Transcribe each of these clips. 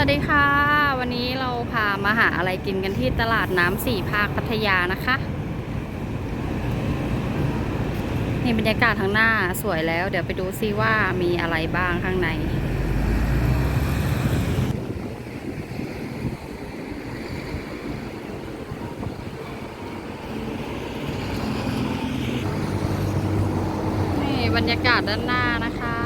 วัสดีค่ะ วันนี้เราพามาหาอะไรกินกันที่ตลาดน้ำสี่ภาคพัทยานะคะนี่บรรยากาศทางหน้าสวยแล้ว เดี๋ยวไปดูซิว่ามีอะไรบ้างข้างใน นี่บรรยากาศด้านหน้านะคะ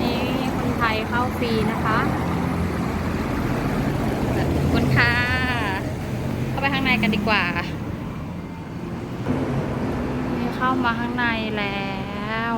นี่คนไทยเข้าฟรีนะคะขอบคุณค่ะ เข้าไปข้างในกันดีกว่า นี่เข้ามาข้างในแล้ว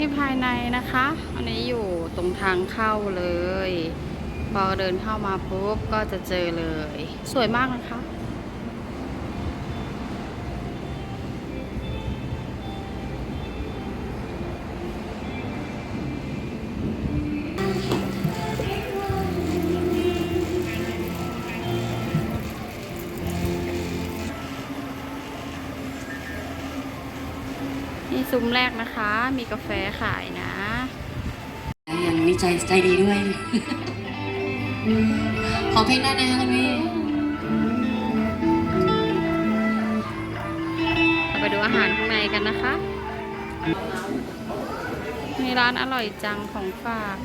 ที่ภายในนะคะ อันนี้อยู่ตรงทางเข้าเลยพอเดินเข้ามาปุ๊บก็จะเจอเลย สวยมากนะคะ แรกนะคะ มีกาแฟขายนะยังมีใจใจดีด้วย ขอเพลงได้นะคุณพี่เราไปดูอาหารข้างในกันนะคะ มีร้านอร่อยจังของฝาก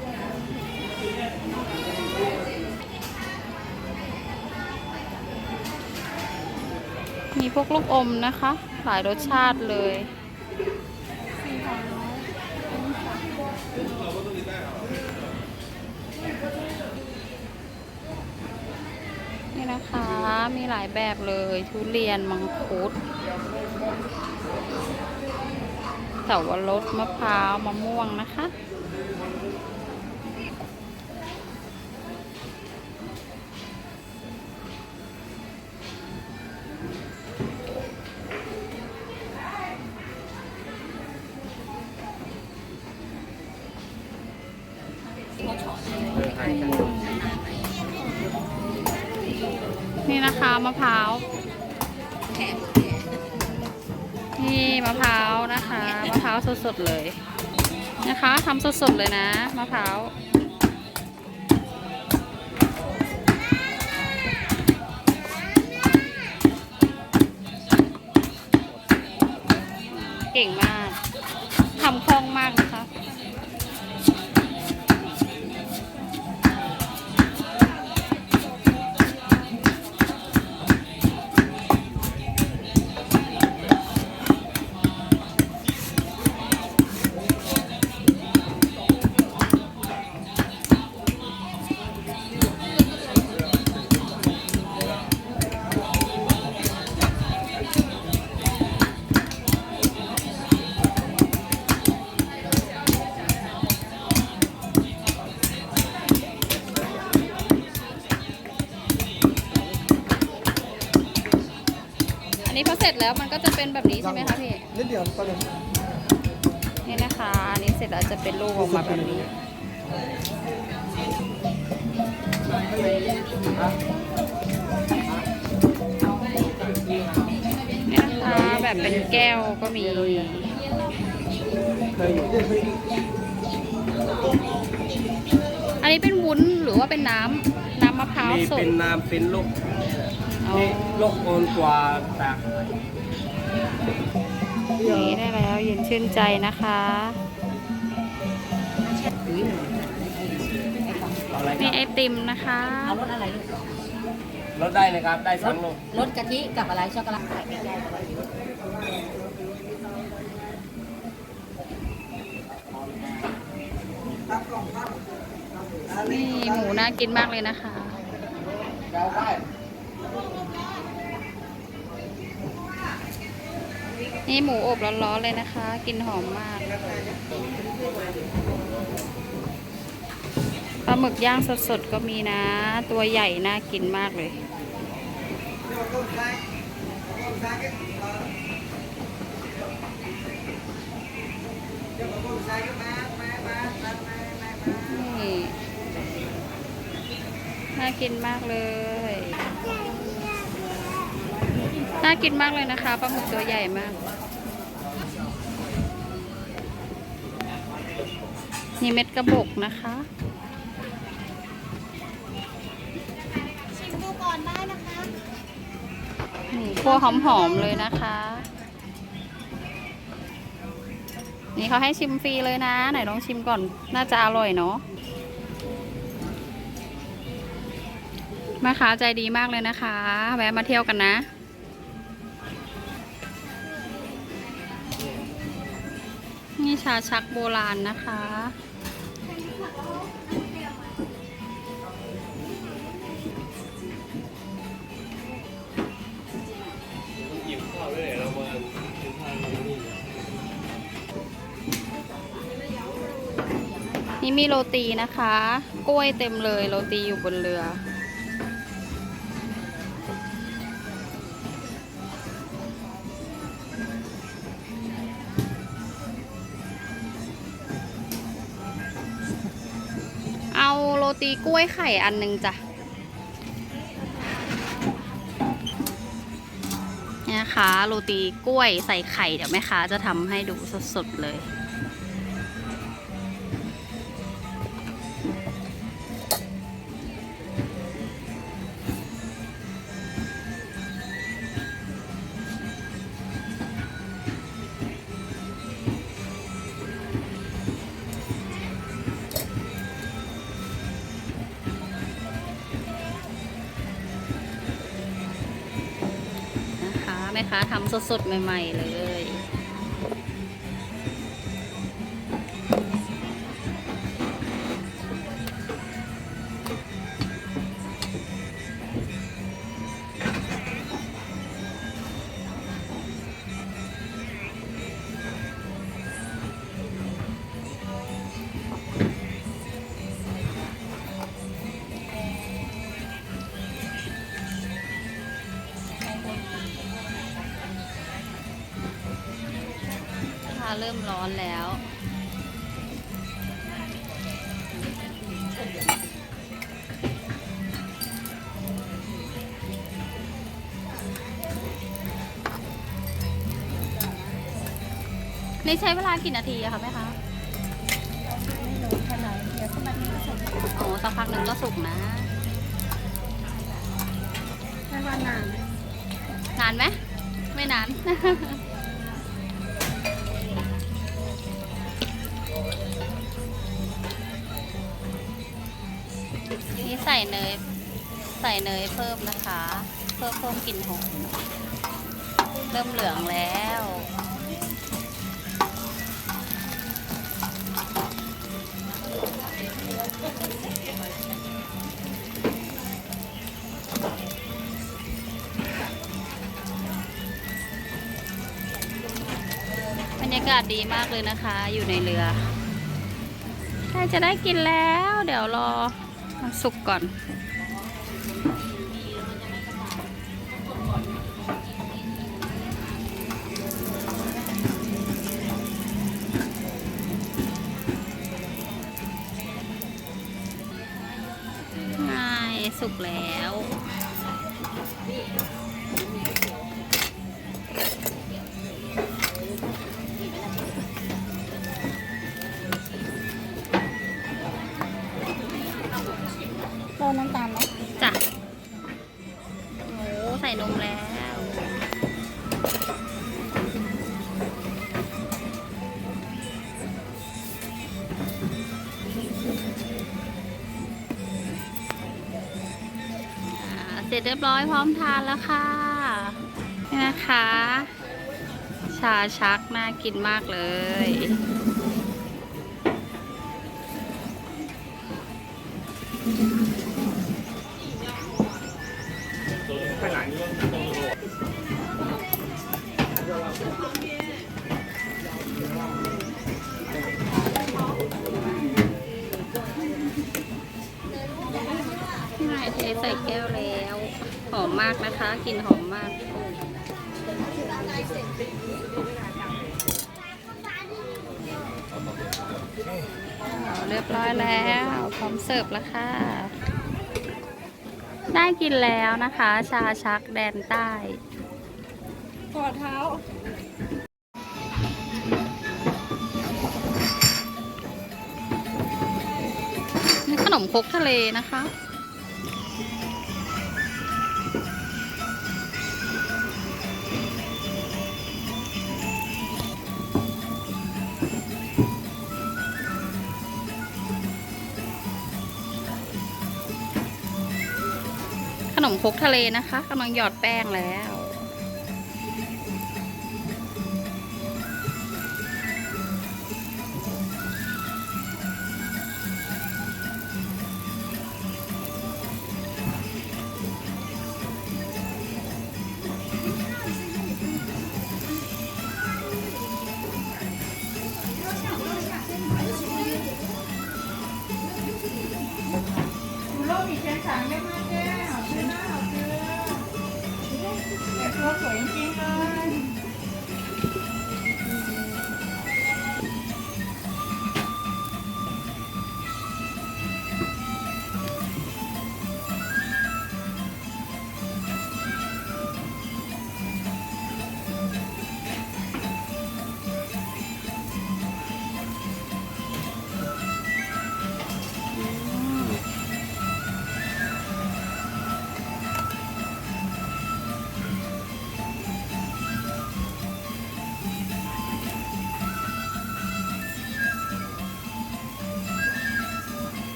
มีพวกลูกอมนะคะ หลายรสชาติเลย นี่นะคะ มีหลายแบบเลยทุเรียนมังคุดเสาวรสมะพร้าวมะม่วงนะคะ สดๆเลยนะคะทำสดๆเลยนะมะพร้าวเก่งมากทำคล่องมาก สร็จแล้วมันก็จะเป็นแบบนี้ใช่ไหมคะพี่นิดเดียวตอนนี้นี่นะคะอันนี้เสร็จแล้วจะเป็นลูกออกมาแบบนี้นี่นะคะแบบเป็นแก้วก็มีเคยอยู่อันนี้เป็นวุ้นหรือว่าเป็นน้ำน้ำมะพร้าวนี่สดเป็นน้ำเป็นลูกเอา นี่ลูกโอนกว่าตากนี่ได้แล้วเย็นชื่นใจนะคะเอาอะไรคมีรับไอติมนะคะเอารสอะไรลูกลดได้เลยครับ ได้สองลูกรสกะทิกับอะไรช็อกโกแลตนี่หมูน่ากินมากเลยนะคะ นี่หมูอบร้อนๆเลยนะคะ กินหอมมากปลาหมึกย่างสดๆก็มีนะ ตัวใหญ่น่ากินมากเลย นี่น่ากินมากเลย น่ากินมากเลยนะคะปลาหมึกตัวใหญ่มาก นี่เม็ดกระบอกนะคะ ชิมดูก่อนได้นะคะนี่คั่วหอมๆเลยนะคะ นี่เขาให้ชิมฟรีเลยนะ ไหนลองชิมก่อน น่าจะอร่อยเนาะแม่ค้าใจดีมากเลยนะคะ แวะมาเที่ยวกันนะนี่ชาชักโบราณนะคะ นี่มีโรตีนะคะ กล้วยเต็มเลยโรตีอยู่บนเรือ เอาโรตีกล้วยไข่อันหนึ่งจ้ะเนี่ยนะคะโรตีกล้วยใส่ไข่ เดี๋ยวแม่ค้าจะทำให้ดูสดๆเลย นะคะทำสดๆ ใหม่ ๆ เลย เริ่มร้อนแล้วนี่ใช้เวลากี่นาทีอะคะแม่คะไม่รู้เท่าไหร่เดี๋ยวสักนาทีก็สุกโอ้สักพักหนึ่งก็สุกนะ ไม่ว่านาน นานไหมไม่นาน ส่เนยใส่เนยเพิ่มนะคะ เพิ่มเพิ่มกลิ่นหอมเริ่มเหลืองแล้วบรรยากาศดีมากเลยนะคะ อยู่ในเรือใกล้จะได้กินแล้ว เดี๋ยวรอ สุกก่อน เสร็จเรียบร้อยพร้อมทานแล้วค่ะ นี่นะคะ ชาชักน่ากินมากเลยน เรียบร้อยแล้ว พร้อมเสิร์ฟแล้วค่ะ ได้กินแล้วนะคะ ชาชักแดนใต้ถอดเท้าขนมคกทะเลนะคะ ขนมครกทะเลนะคะกำลังหยอดแป้งแล้ว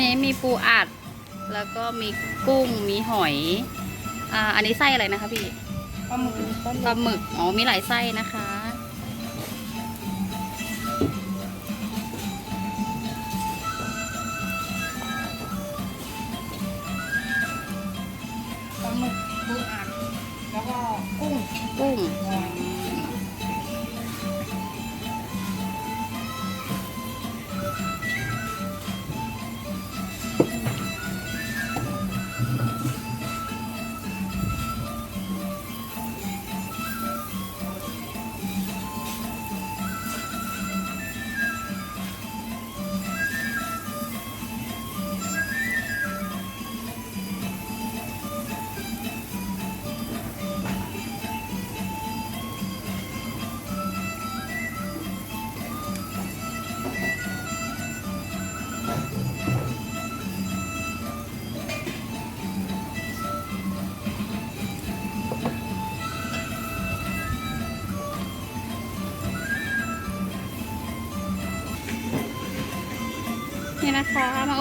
นี่มีปูอัด แล้วก็มีกุ้งมีหอยอ่าอันนี้ไส้อะไรนะคะพี่ปลาหมึกปลาหปมึลากหมึกอ๋อมีหลายไส้นะคะ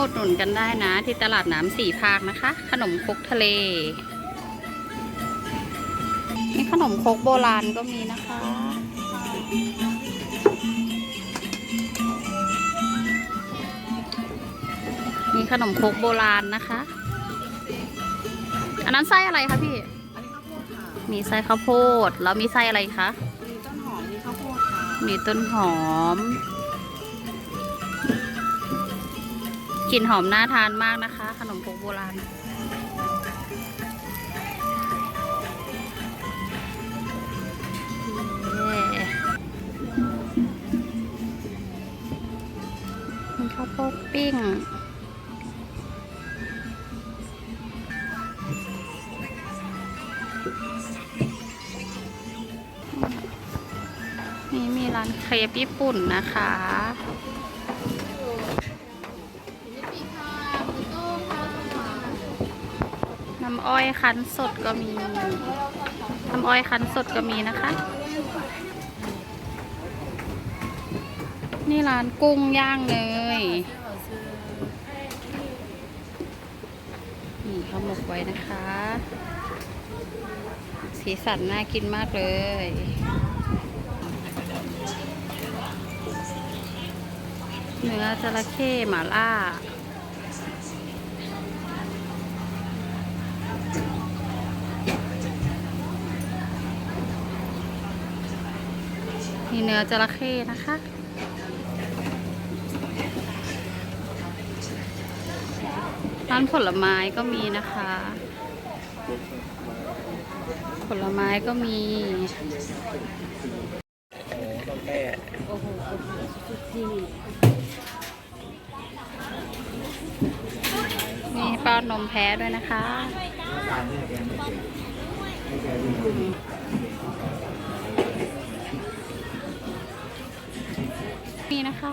อุดหนุนกันได้นะ ที่ตลาดน้ำสี่ภาคนะคะ ขนมครกทะเลนี่ขนมครกโบราณก็มีนะคะ มีขนมครกโบราณนะคะ อันนั้นไส้อะไรคะพี่ มีไส้ข้าวโพด แล้วมีไส้อะไรคะ มีต้นหอม มีข้าวโพดค่ะ มีต้นหอม กลิ่นหอมน่าทานมากนะคะ ขนมครกโบราณมีข้าวโพดปิ้ง นี่มีร้านเครปญี่ปุ่นนะคะ น้ำ อ้อยคั้นสดก็มีน้ำอ้อยคั้นสดก็มีนะคะ นี่ร้านกุ้งย่างเนยนี่เขาหมกไว้นะคะ สีสันน่ากินมากเลยเนื้อจระเข้หมาล่า มีเนื้อจระเข้นะคะ ร้านผลไม้ก็มีนะคะ ผลไม้ก็มี โอ้โหมีป้อนนมแพ้ด้วยนะคะ มีนะคะ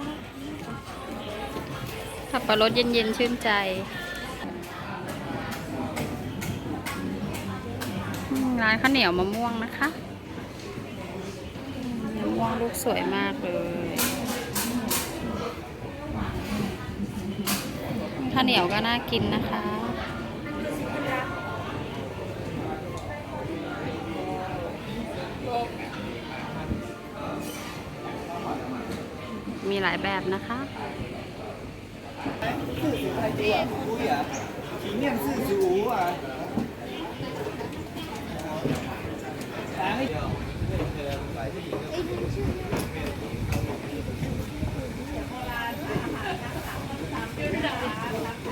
ขับปะรถเย็นๆชื่นใจ ร้านข้าวเหนียวมะม่วงนะคะมะม่วงลูกสวยมากเลยข้าวเหนียวก็น่ากินนะคะ หลายแบบนะคะ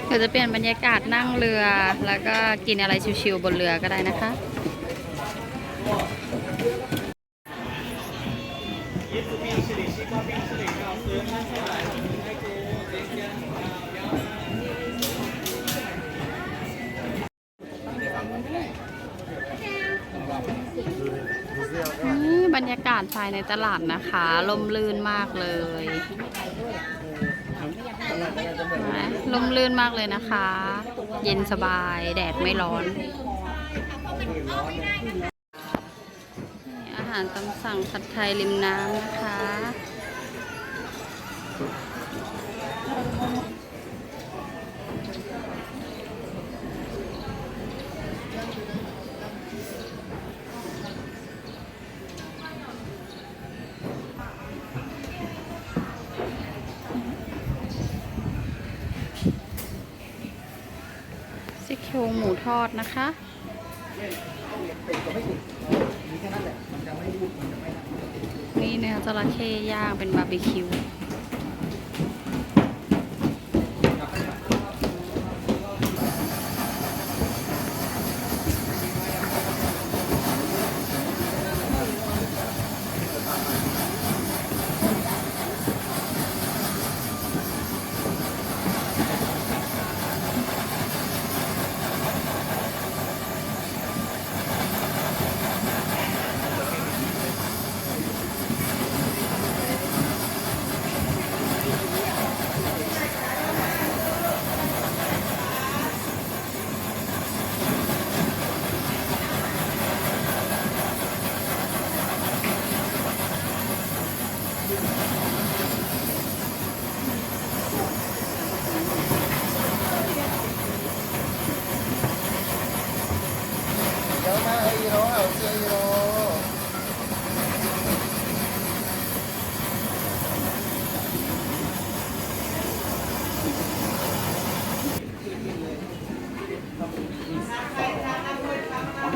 เราจะเปลี่ยนบรรยากาศนั่งเรือ แล้วก็กินอะไรชิวๆบนเรือก็ได้นะคะาดทรากาศภายในตลาดนะคะลมลื่นมากเลยลมลื่นมากเลยนะคะ เย็นสบายแดดไม่ร้อน อาหารตามสั่งผัดไทยริมน้ำนะคะ รงหมูทอดนะคะนี่เนื้อจระเข้ย่างเป็นบาร์บีคิว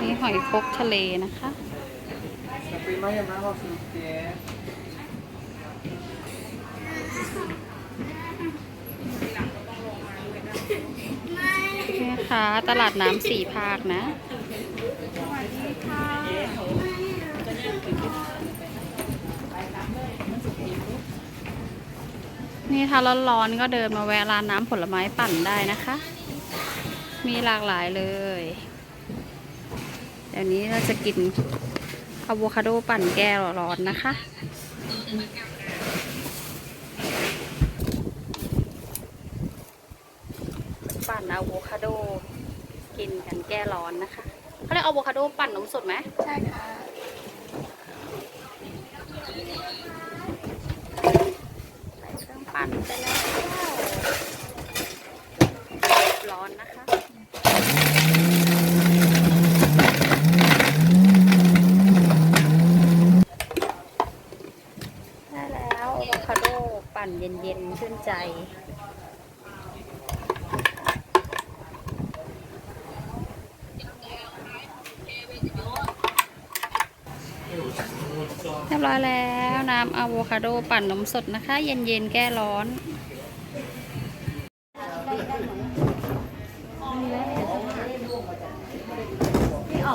นี่ หอยคกทะเลนะคะนี่ค่ะตลาดน้ำสี่ภาคนะนี่ถ้าร้อนๆก็เดินมาแวะร้านน้ำผลไม้ปั่นได้นะคะ มีหลากหลายเลย เดี๋ยวนี้เราจะกินอะโวคาโดปั่นแก้ร้อนนะคะ ปั่นอะโวคาโดกินกันแก้ร้อนนะคะเขาเรียกอะโวคาโดปั่นนมสดไหมใช่ค่ะใส่เครื่องปั่นไปแล้วร้อนนะคะ ได้แล้วอะโวคาโดปั่นเย็นๆชื่น ใจนรียบร้อยแล้วน้ำอะโวคาโดปั่นนมสดนะคะ เย็นๆ แก้ร้อน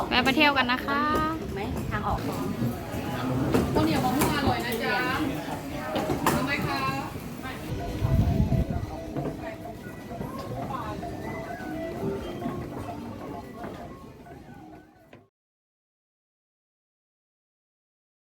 แวะไปเที่ยวกันนะคะ